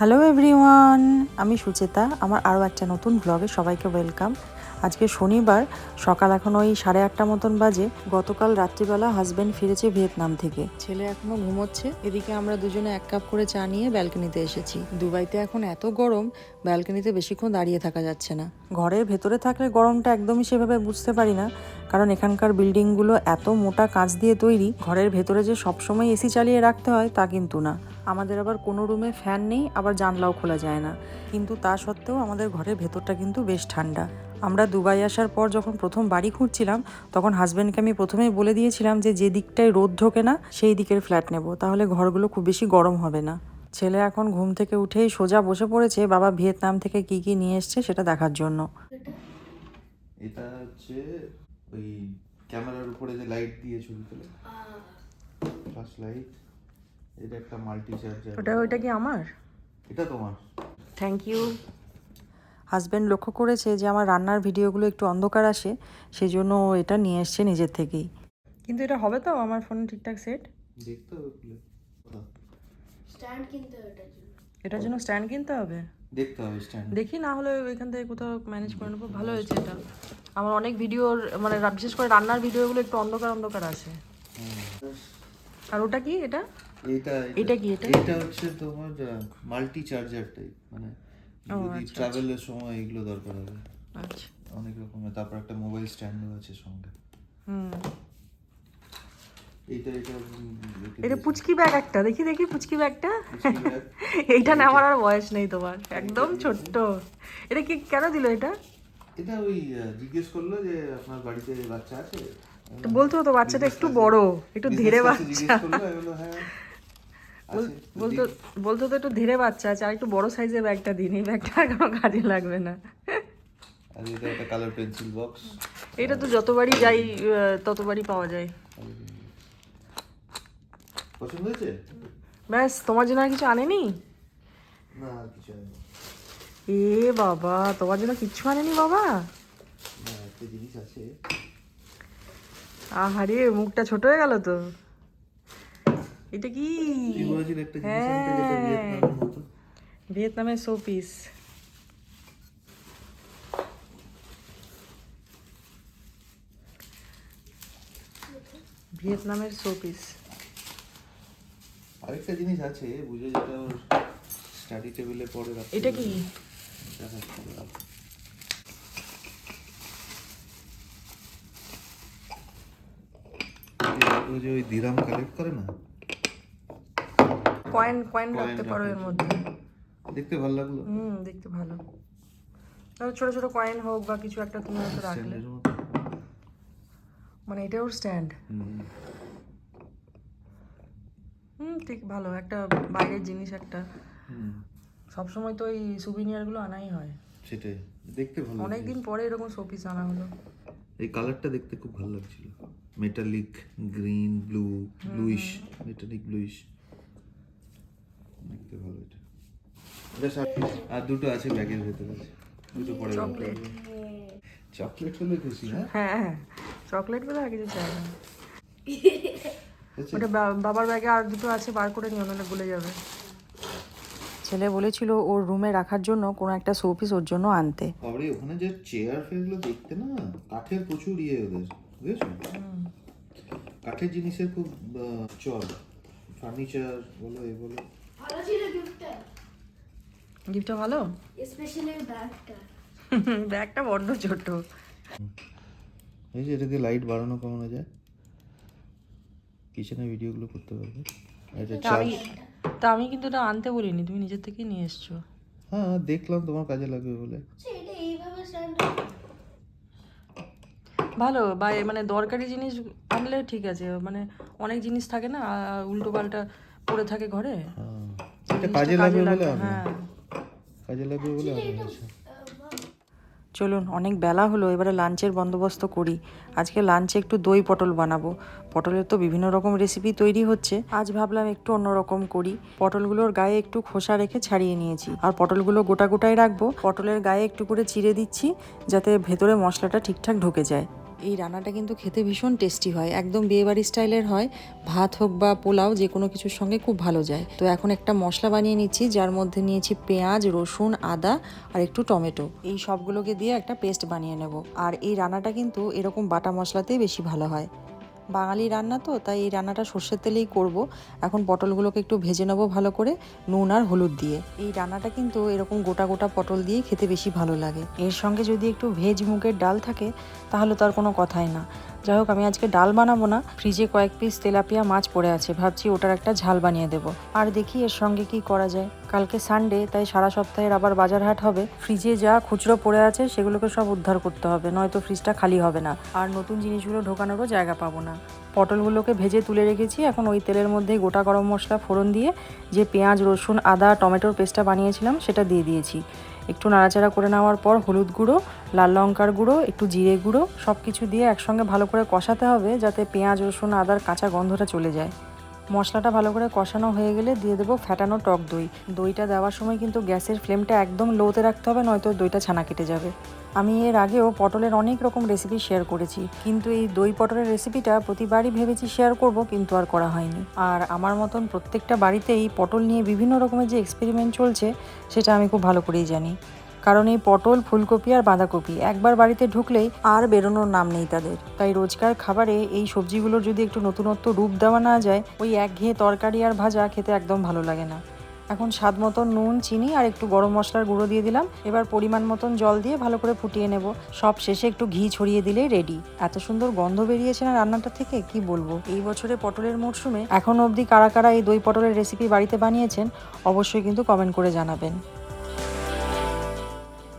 Hello everyone আমি সুচেতা। আমার আরও একটা নতুন ব্লগে সবাইকে ওয়েলকাম আজকে শনিবার, সকাল এখন ওই সাড়ে আটটা মতন বাজে। গতকাল রাত্রিবেলা হাজবেন্ড ফিরেছে ভিয়েতনাম থেকে। ছেলে এখনও ঘুমোচ্ছে। এদিকে আমরা দুজনে এক কাপ করে চা নিয়ে ব্যালকনিতে এসেছি। দুবাইতে এখন এত গরম ব্যালকনিতে বেশিক্ষণ দাঁড়িয়ে থাকা যাচ্ছে না। ঘরের ভেতরে থাকলে গরমটা একদমই সেভাবে বুঝতে পারি না। কারণ এখানকার বিল্ডিংগুলো এত মোটা কাঁচ দিয়ে তৈরি। ঘরের ভেতরে যে সবসময় এসি চালিয়ে রাখতে হয় তা কিন্তু না। আমাদের আবার কোনো রুমে ফ্যান নেই আবার জানলাও খোলা যায় না। কিন্তু তা সত্ত্বেও আমাদের ঘরের ভেতরটা কিন্তু বেশ ঠান্ডা। আমরা দুবাই আসার পর যখন প্রথম বাড়ি খুঁজছিলাম তখন হাজব্যান্ডকে আমি প্রথমেই বলে দিয়েছিলাম যে যে দিকটায় রোদ ঢোকে না সেই দিকের ফ্ল্যাট নেব। তাহলে ঘরগুলো খুব বেশি গরম হবে না। ছেলে এখন ঘুম থেকে উঠেই সোজা বসে পড়েছে বাবা ভিয়েতনাম থেকে কি কি নিয়ে এসছে সেটা দেখার জন্য। এটা হচ্ছে ওই ক্যামেরার উপরে যে লাইট দিয়ে ছবি তোলে। ফ্ল্যাশ লাইট এটা একটা মাল্টি চার্জার ওটা ওইটা কি আমার? এটা তোমার। থ্যাংক ইউ হাজব্যান্ড লক্ষ্য করেছে যে আমার রান্নার ভিডিওগুলো একটু অন্ধকার আসে সেই জন্য এটা নিয়ে এসছে নিজের থেকেই। কিন্তু এটা হবে তো? আমার ফোনে ঠিকঠাক সেট দেখতে হবে স্ট্যান্ড কিনতে হবে এটার জন্য। এটার জন্য স্ট্যান্ড কিনতে হবে? দেখতে হবে স্ট্যান্ড দেখি না হলে ওইখান থেকে কোথাও ম্যানেজ করে নেব। ভালো হয়েছে এটা। আমার অনেক ভিডিওর মানে বিশেষ করে রান্নার ভিডিওগুলো একটু অন্ধকার অন্ধকার আসে। আর ওটা কি? এটা? এটা এটা কি এটা? এটা হচ্ছে তোমার মাল্টি চার্জার টাইপ মানে যদি ট্রাভেলের সময় এগুলো দরকার হবে। আচ্ছা। অনেক রকমের তারপর একটা মোবাইল স্ট্যান্ডও আছে সঙ্গে। হুম। এইটা এটা এটা পুচকি ব্যাগ একটা দেখি দেখি পুচকি ব্যাগটা এইটা নেওয়ার আর বয়স নেই তোমার একদম ছোট্ট। এটা কি কেন দিল এটা? এটা ওই জিজ্ঞেস করল যে আপনার বাড়িতে বাচ্চা আছে? বলতো তো বাচ্চাটা একটু বড় একটু ধীরে বাচ্চা। বলতো বলতো তো একটু ধীরে বাচ্চা আছে আর একটু বড় সাইজের ব্যাগটা দিন এই ব্যাগটা আর কোনো কাজে লাগবে না। আর এটা একটা কালার পেন্সিল বক্স এটা তো যতবারই যাই ততবারই পাওয়া যায়। পছন্দ হয়েছে? ব্যাস তোমার জন্য আর কিছু আনেনি? না কিছু হয়নি এ বাবা তোমার জন্য কিচ্ছু আনেনি বাবা? একটা জিনিস আছে। আহারে মুখটা ছোট হয়ে গেল তো। এটা কি? হ্যাঁ। ভিয়েতনামের শো পিস ভিয়েতনামের শো পিস আরেকটা জিনিস আছে বুঝে যেটা ওর স্টাডি টেবিলে পরে রাখতে এটা কি? যে ওই দিরাম কালেক্ট করে না? কয়েন কয়েন রাখতে পারো এর মধ্যে। দেখতে ভালো লাগল? হুম দেখতে ভালো। তাহলে ছোট ছোট কয়েন হোক বা কিছু একটা তুমি হয়তো রাখলে। মানে এটা ওর স্ট্যান্ড হুম। ঠিক ভালো। একটা বাইরের জিনিস একটা। হুম। সবসময় তো এই সুবিনিয়ারগুলো আনাই হয়। সেটাই। দেখতে ভালো অনেক দিন পরে এরকম শোপিস আনা হলো। এই কালারটা দেখতে খুব ভালো লাগছিল। Metallic green blue bluish metallic bluish দেখতে ভালো এটা এটা সব আর দুটো আছে ব্যাগের ভেতরে দুটো পরে চকলেট। চকলেট হলে খুশি হ্যাঁ? হ্যাঁ হ্যাঁ। চকলেট বলে আর কিছু চাই না। ওটা বাবার ব্যাগে আর দুটো আছে বার করে নিও নাহলে ভুলে যাবে। ছেলে বলেছিল ওর রুমে রাখার জন্য কোনো একটা শোপিস ওর জন্য আনতে। বাবারে ওখানে যে চেয়ার ফেয়ারগুলো দেখতে না কাঠের প্রচুর ইয়ে ওদের বুঝেছ? কাঠের জিনিসের খুব চল। ফার্নিচার বলো এ বলো। ভালো ছিল গিফটটা গিফটটা ভালো? স্পেশালি ব্যাগটা। ব্যাগটা বড্ড ছোট। এই যে এটা দিয়ে লাইট বাড়ানো কমানো যায়। কিচেনে ভিডিওগুলো করতে পারবে। এটা তা আমি চার্জ তা আমি কিন্তু এটা আনতে বলিনি তুমি নিজের থেকেই নিয়ে এসছো। হ্যাঁ দেখলাম তোমার কাজে লাগবে বলে। আচ্ছা ভালো বা মানে দরকারি জিনিস আনলে ঠিক আছে মানে অনেক জিনিস থাকে না উল্টো পাল্টা পড়ে থাকে ঘরে। হ্যাঁ এটা কাজে লাগবে বলে হ্যাঁ। কাজে লাগবে বলে আনো হয়েছে চলুন অনেক বেলা হলো এবারে লাঞ্চের বন্দোবস্ত করি। আজকে লাঞ্চে একটু দই পটল বানাবো। পটলের তো বিভিন্ন রকম রেসিপি তৈরি হচ্ছে। আজ ভাবলাম একটু অন্যরকম করি। পটলগুলোর গায়ে একটু খোসা রেখে ছাড়িয়ে নিয়েছি। আর পটলগুলো গোটা গোটাই রাখব। পটলের গায়ে একটু করে চিড়ে দিচ্ছি যাতে ভেতরে মশলাটা ঠিকঠাক ঢুকে যায়। এই রান্নাটা কিন্তু খেতে ভীষণ টেস্টি হয়। একদম বিয়েবাড়ি স্টাইলের হয়। ভাত হোক বা পোলাও, যে কোনো কিছুর সঙ্গে খুব ভালো যায়। তো এখন একটা মশলা বানিয়ে নিচ্ছি, যার মধ্যে নিয়েছি পেঁয়াজ, রসুন, আদা আর একটু টমেটো। এই সবগুলোকে দিয়ে একটা পেস্ট বানিয়ে নেব। আর এই রান্নাটা কিন্তু এরকম বাটা মশলাতেই বেশি ভালো হয়। বাঙালি রান্না তো, তাই এই রান্নাটা সর্ষের তেলেই করব। এখন পটলগুলোকে একটু ভেজে নেব ভালো করে, নুন আর হলুদ দিয়ে। এই রান্নাটা কিন্তু এরকম গোটা গোটা পটল দিয়ে খেতে বেশি ভালো লাগে। এর সঙ্গে যদি একটু ভেজ মুগের ডাল থাকে, তাহলে তো আর কোনো কথাই না। যাই হোক, আমি আজকে ডাল বানাবো না। ফ্রিজে কয়েক পিস তেলাপিয়া মাছ পড়ে আছে। ভাবছি ওটার একটা ঝাল বানিয়ে দেবো। আর দেখি এর সঙ্গে কি করা যায়। কালকে সানডে তাই সারা সপ্তাহের আবার বাজার হাট হবে ফ্রিজে যা খুচরো পড়ে আছে, সেগুলোকে সব উদ্ধার করতে হবে। নয়তো ফ্রিজটা খালি হবে না। আর নতুন জিনিসগুলো ঢোকানোরও জায়গা পাবো না। পটলগুলোকে ভেজে তুলে রেখেছি। এখন ওই তেলের মধ্যে গোটা গরম মশলা ফোড়ন দিয়ে যে পেঁয়াজ, রসুন, আদা, টমেটোর পেস্টটা বানিয়েছিলাম, সেটা দিয়ে দিয়েছি। একটু নাড়াচাড়া করে নেওয়ার পর হলুদ গুঁড়ো, লাল লঙ্কার গুঁড়ো, একটু জিরে গুঁড়ো সব কিছু দিয়ে একসঙ্গে ভালো করে কষাতে হবে যাতে পেঁয়াজ, রসুন, আদার কাঁচা গন্ধটা চলে যায়। মশলাটা ভালো করে কষানো হয়ে গেলে দিয়ে দেবো ফ্যাটানো টক দই। দইটা দেওয়ার সময় কিন্তু গ্যাসের ফ্লেমটা একদম লোতে রাখতে হবে, নয়তো দইটা ছানা কেটে যাবে। আমি এর আগেও পটলের অনেক রকম রেসিপি শেয়ার করেছি, কিন্তু এই দই পটলের রেসিপিটা প্রতিবারই ভেবেছি শেয়ার করব, কিন্তু আর করা হয়নি। আর আমার মতন প্রত্যেকটা বাড়িতেই পটল নিয়ে বিভিন্ন রকমের যে এক্সপেরিমেন্ট চলছে, সেটা আমি খুব ভালো করেই জানি। কারণ এই পটল, ফুলকপি আর বাঁধাকপি একবার বাড়িতে ঢুকলেই আর বেরোনোর নাম নেই তাদের। তাই রোজকার খাবারে এই সবজিগুলোর যদি একটু নতুনত্ব রূপ দেওয়া না যায়, ওই একঘেয়ে তরকারি আর ভাজা খেতে একদম ভালো লাগে না। এখন স্বাদ মতন নুন, চিনি আর একটু গরম মশলার গুঁড়ো দিয়ে দিলাম। এবার পরিমাণ মতন জল দিয়ে ভালো করে ফুটিয়ে নেব। সব শেষে একটু ঘি ছড়িয়ে দিলেই রেডি এত সুন্দর গন্ধ বেরিয়েছে না রান্নাটা থেকে? কি বলব? এই বছরে পটলের মরশুমে এখন অবধি কারা কারা এই দই পটলের রেসিপি বাড়িতে বানিয়েছেন, অবশ্যই কিন্তু কমেন্ট করে জানাবেন।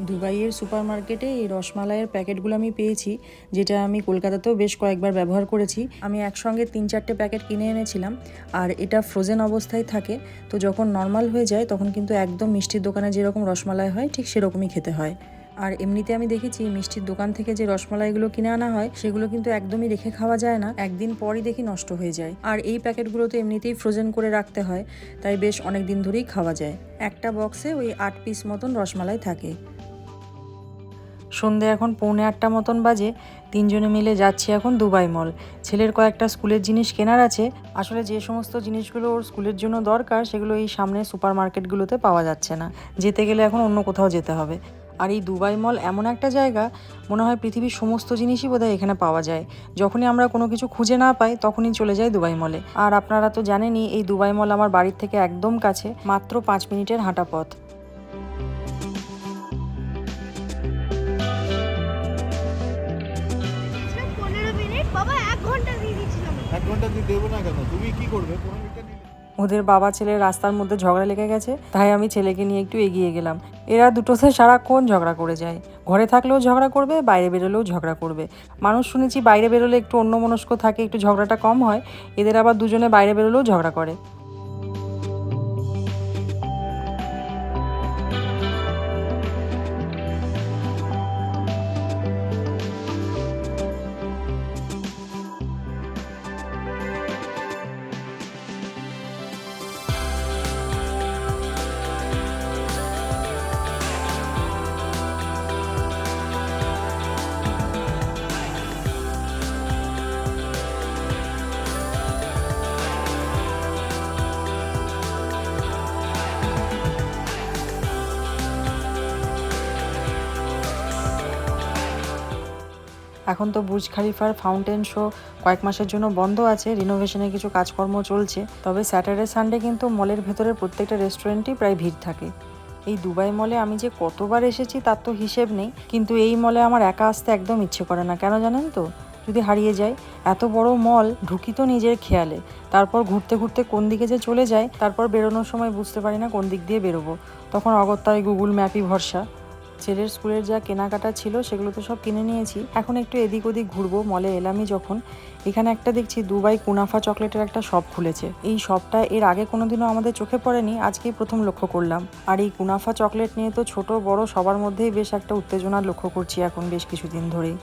দুবাইয়ের সুপার মার্কেটে এই রসমালাইয়ের প্যাকেটগুলো আমি পেয়েছি, যেটা আমি কলকাতাতেও বেশ কয়েকবার ব্যবহার করেছি। আমি একসঙ্গে তিন চারটে প্যাকেট কিনে এনেছিলাম, আর এটা ফ্রোজেন অবস্থায় থাকে, তো যখন নর্মাল হয়ে যায়, তখন কিন্তু একদম মিষ্টির দোকানে যেরকম রসমালাই হয়, ঠিক সেরকমই খেতে হয়। আর এমনিতে আমি দেখেছি, মিষ্টির দোকান থেকে যে রসমালাইগুলো কিনে আনা হয়, সেগুলো কিন্তু একদমই রেখে খাওয়া যায় না, একদিন পরই দেখি নষ্ট হয়ে যায়। আর এই প্যাকেটগুলো তো এমনিতেই ফ্রোজেন করে রাখতে হয়, তাই বেশ অনেক দিন ধরেই খাওয়া যায়। একটা বক্সে ওই আট পিস মতন রসমালাই থাকে। সন্ধে এখন পৌনে আটটা মতন বাজে, তিনজনে মিলে যাচ্ছি এখন দুবাই মল। ছেলের কয়েকটা স্কুলের জিনিস কেনার আছে। আসলে যে সমস্ত জিনিসগুলো ওর স্কুলের জন্য দরকার, সেগুলো এই সামনে সুপার মার্কেটগুলোতে পাওয়া যাচ্ছে না। যেতে গেলে এখন অন্য কোথাও যেতে হবে। আর এই দুবাই মল এমন একটা জায়গা, মনে হয় পৃথিবীর সমস্ত জিনিসই বোধহয় এখানে পাওয়া যায়। যখনই আমরা কোনো কিছু খুঁজে না পাই, তখনই চলে যাই দুবাই মলে। আর আপনারা তো জানেনই, এই দুবাই মল আমার বাড়ির থেকে একদম কাছে, মাত্র পাঁচ মিনিটের হাঁটা পথ। না কেন? তুমি কি করবে? ওদের বাবা ছেলে রাস্তার মধ্যে ঝগড়া লেগে গেছে, তাই আমি ছেলেকে নিয়ে একটু এগিয়ে গেলাম। এরা দুটোতে সারাক্ষণ ঝগড়া করে যায়। ঘরে থাকলেও ঝগড়া করবে, বাইরে বেরোলেও ঝগড়া করবে। মানুষ শুনেছি বাইরে বেরোলে একটু অন্যমনস্ক থাকে, একটু ঝগড়াটা কম হয়। এদের আবার দুজনে বাইরে বেরোলেও ঝগড়া করে। এখন তো বুর্জ খালিফার ফাউন্টেন শো কয়েক মাসের জন্য বন্ধ আছে রিনোভেশনের কিছু কাজকর্ম চলছে। তবে স্যাটারডে, সানডে কিন্তু মলের ভেতরে প্রত্যেকটা রেস্টুরেন্টই প্রায় ভিড় থাকে। এই দুবাই মলে আমি যে কতবার এসেছি তার তো হিসেব নেই, কিন্তু এই মলে আমার একা আসতে একদম ইচ্ছে করে না। কেন জানেন তো? যদি হারিয়ে যায়, এত বড় মল ঢুকি তো নিজের খেয়ালে। তারপর ঘুরতে ঘুরতে কোন দিকে যে চলে যায়, তারপর বেরোনোর সময় বুঝতে পারি না কোন দিক দিয়ে বেরোবো। তখন অগত্যায় গুগল ম্যাপই ভরসা। ছেলের স্কুলের যা কেনাকাটা ছিল সেগুলো তো সব কিনে নিয়েছি। এখন একটু এদিক ওদিক ঘুরবো, মলে এলামই যখন। এখানে একটা দেখছি দুবাই কুনাফা চকলেটের একটা শপ খুলেছে। এই শপটা এর আগে কোনোদিনও আমাদের চোখে পড়েনি, আজকেই প্রথম লক্ষ্য করলাম। আর এই কুনাফা চকলেট নিয়ে তো ছোট বড় সবার মধ্যেই বেশ একটা উত্তেজনা লক্ষ্য করছি এখন বেশ কিছুদিন ধরেই।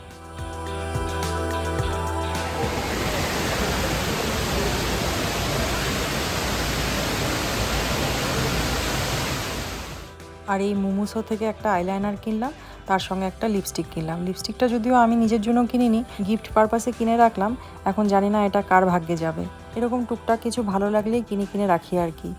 আর এই মুমুসো থেকে একটা আইলাইনার কিনলাম, তার সঙ্গে একটা লিপস্টিক কিনলাম। লিপস্টিকটা যদিও আমি নিজের জন্য কিনিনি গিফট পারপাসে কিনে রাখলাম, এখন জানি না এটা কার ভাগ্যে যাবে। এরকম টুকটাক কিছু ভালো লাগলেই কিনে কিনে রাখি আর কি।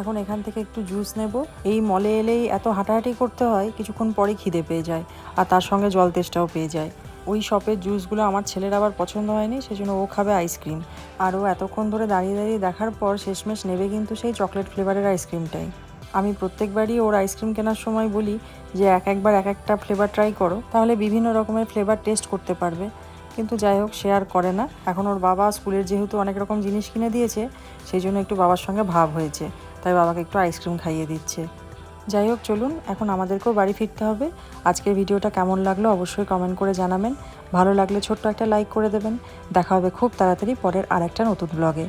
এখন এখান থেকে একটু জুস নেব। এই মলে এলেই এত হাঁটাহাঁটি করতে হয়, কিছুক্ষণ পরে খিদে পেয়ে যায়, আর তার সঙ্গে জল তেষ্টাও পেয়ে যায়। ওই শপের জুসগুলো আমার ছেলের আবার পছন্দ হয়নি, সেজন্য ও খাবে আইসক্রিম আর ও এতক্ষণ ধরে দাঁড়িয়ে দাঁড়িয়ে দেখার পর শেষমেশ নেবে কিন্তু সেই চকলেট ফ্লেভারের আইসক্রিমটাই আমি প্রত্যেকবারই ওর আইসক্রিম কেনার সময় বলি যে এক একবার এক একটা ফ্লেভার ট্রাই করো, তাহলে বিভিন্ন রকমের ফ্লেভার টেস্ট করতে পারবে। কিন্তু যাই হোক, সে আর করে না। এখন ওর বাবা স্কুলের যেহেতু অনেক রকম জিনিস কিনে দিয়েছে, সেই জন্য একটু বাবার সঙ্গে ভাব হয়েছে। তাই বাবাকে একটু আইসক্রিম খাইয়ে দিচ্ছে। যাই হোক, চলুন, এখন আমাদেরকেও বাড়ি ফিরতে হবে। আজকের ভিডিওটা কেমন লাগল অবশ্যই কমেন্ট করে জানাবেন। ভালো লাগলে ছোট্ট একটা লাইক করে দেবেন। দেখা হবে খুব তাড়াতাড়ি পরের আরেকটা নতুন ব্লগে